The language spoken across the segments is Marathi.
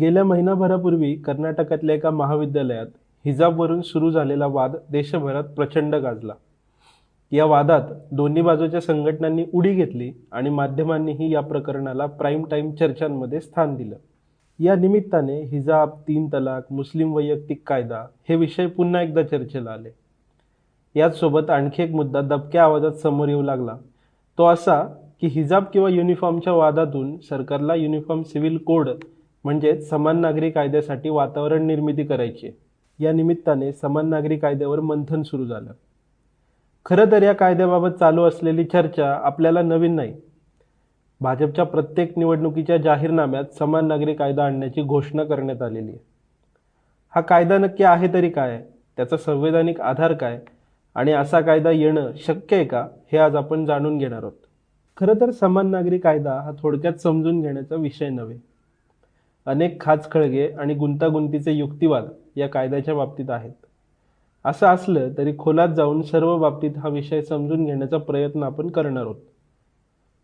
गेल्या महिनाभरापूर्वी कर्नाटकातल्या एका महाविद्यालयात हिजाबवरून सुरू झालेला वाद देशभरात प्रचंड गाजला. या वादात दोन्ही बाजूच्या संघटनांनी उडी घेतली आणि माध्यमांनीही या प्रकरणाला प्राईम टाईम चर्चांमध्ये स्थान दिलं. या निमित्ताने हिजाब तीन तलाक मुस्लिम वैयक्तिक कायदा हे विषय पुन्हा एकदा चर्चेला आले. याचसोबत आणखी एक मुद्दा दबक्या आवाजात समोर येऊ लागला. तो असा की हिजाब किंवा युनिफॉर्मच्या वादातून सरकारला युनिफॉर्म सिव्हिल कोड म्हणजेच समान नागरी कायद्यासाठी वातावरण निर्मिती करायची या निमित्ताने समान नागरी कायद्यावर मंथन सुरू झालं. खरं तर या कायद्याबाबत चालू असलेली चर्चा आपल्याला नवीन नाही. भाजपच्या प्रत्येक निवडणुकीच्या जाहीरनाम्यात समान नागरी कायदा आणण्याची घोषणा करण्यात आलेली आहे. हा कायदा नक्की आहे तरी काय? त्याचा संवैधानिक आधार काय? आणि असा कायदा येणं शक्य आहे का? हे आज आपण जाणून घेणार आहोत. खरं तर समान नागरी कायदा हा थोडक्यात समजून घेण्याचा विषय नव्हे. अनेक खाचखळगे आणि गुंतागुंतीचे युक्तिवाद या कायद्याच्या बाबतीत आहेत. असं असलं तरी खोलात जाऊन सर्व बाबतीत हा विषय समजून घेण्याचा प्रयत्न आपण करणार आहोत.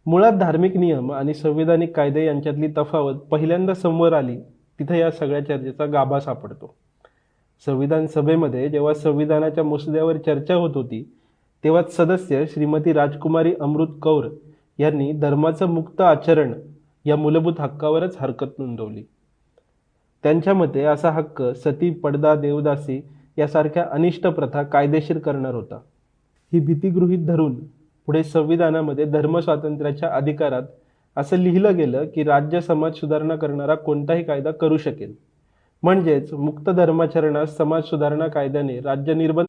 मुळात धार्मिक नियम आणि संविधानिक कायदे यांच्यातली तफावत पहिल्यांदा समोर आली तिथे या सगळ्या चर्चेचा गाभा सापडतो. संविधान सभेमध्ये जेव्हा संविधानाच्या मुसद्यावर चर्चा होत होती तेव्हा सदस्य श्रीमती राजकुमारी अमृत कौर यांनी धर्माचं मुक्त आचरण या मूलभूत हक्कावरच हरकत नोंदवली. त्यांच्या मते असा हक्क सती पडदा देवदासी यासारख्या अनिष्ट प्रथा कायदेशीर करणार होता. ही भीती गृहीत धरून पुढे संविधानामध्ये धर्मस्वातंत्र्याच्या अधिकारात असं लिहिलं गेलं की राज्य समाज सुधारणा करणारा कोणताही कायदा करू शकेल. म्हणजेच मुक्त धर्माचरणास समाज सुधारणा कायद्याने राज्य निर्बंध